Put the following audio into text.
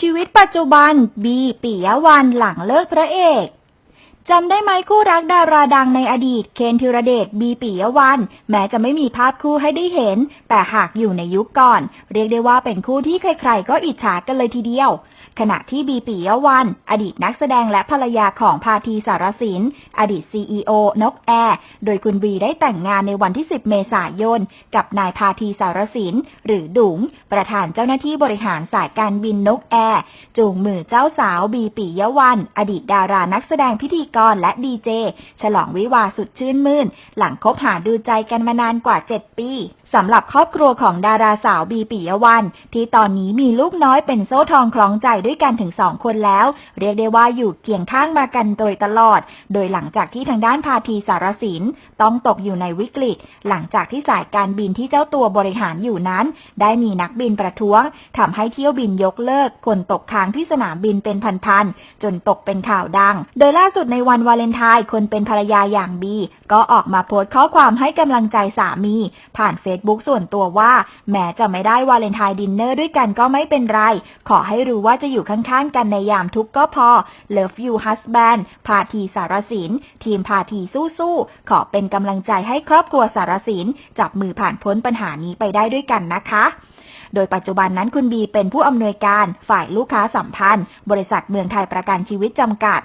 ชีวิตปัจจุบันบีปิยวันหลังเลิกพระเอก จำได้ไหมคู่รักดาราดังในอดีต เคนธีรเดชบีปิยวัน แม้จะไม่มีภาพคู่ให้ได้เห็น แต่หากอยู่ในยุคก่อน เรียกได้ว่าเป็นคู่ที่ใครๆ ก็อิจฉากันเลยทีเดียว ขณะที่บีปิยวัน อดีตนักแสดงและภรรยาของพาทีสารสิน อดีต CEO นกแอร์โดยคุณบีได้แต่งงานในวันที่ 10 เมษายน กับนายพาทีสารสิน หรือดุงประธานเจ้าหน้าที่บริหารสายการบินนกแอร์จูงมือเจ้าสาวบีปิยวัน อดีตดารานักแสดงพิธีกรและดีเจ ฉลองวิวาสุดชื่นมื่น หลังคบหาดูใจกันมานานกว่า 7 ปี สำหรับครอบครัวของดาราสาวบีปิยวัน ที่ตอนนี้มีลูกน้อยเป็นโซ่ทองคล้องใจด้วยกันถึงสองคนแล้ว เรียกได้ว่าอยู่เคียงข้างมากันโดยตลอด โดยหลังจากที่ทางด้านพาทีสารสินต้องตกอยู่ในวิกฤต หลังจากที่สายการบินที่เจ้าตัวบริหารอยู่นั้น ได้มีนักบินประท้วงทำให้เที่ยวบินยกเลิก คนตกค้างที่สนามบินเป็นพันๆจนตกเป็นข่าวดัง โดยล่าสุดในวันวาเลนไทน์คนเป็นภรรยาอย่างบีก็ออกมาโพสต์ข้อความให้กำลังใจสามี ผ่านเฟซบุ๊กส่วนตัวว่า แม้จะไม่ได้วาเลนไทน์ดินเนอร์ด้วยกันก็ไม่เป็นไร ขอให้รู้ว่าจะอยู่ข้างๆ กันในยามทุกข์ก็พอ Love you husband พาทีสารสิน ทีมพาทีสู้ๆ ขอเป็นกำลังใจให้ครอบครัวสารสิน จับมือผ่านพ้นปัญหานี้ไปได้ด้วยกันนะคะโดยปัจจุบันนั้นคุณบีเป็นผู้อำนวยการฝ่ายลูกค้าสัมพันธ์ บริษัทเมืองไทยประกันชีวิตจำกัด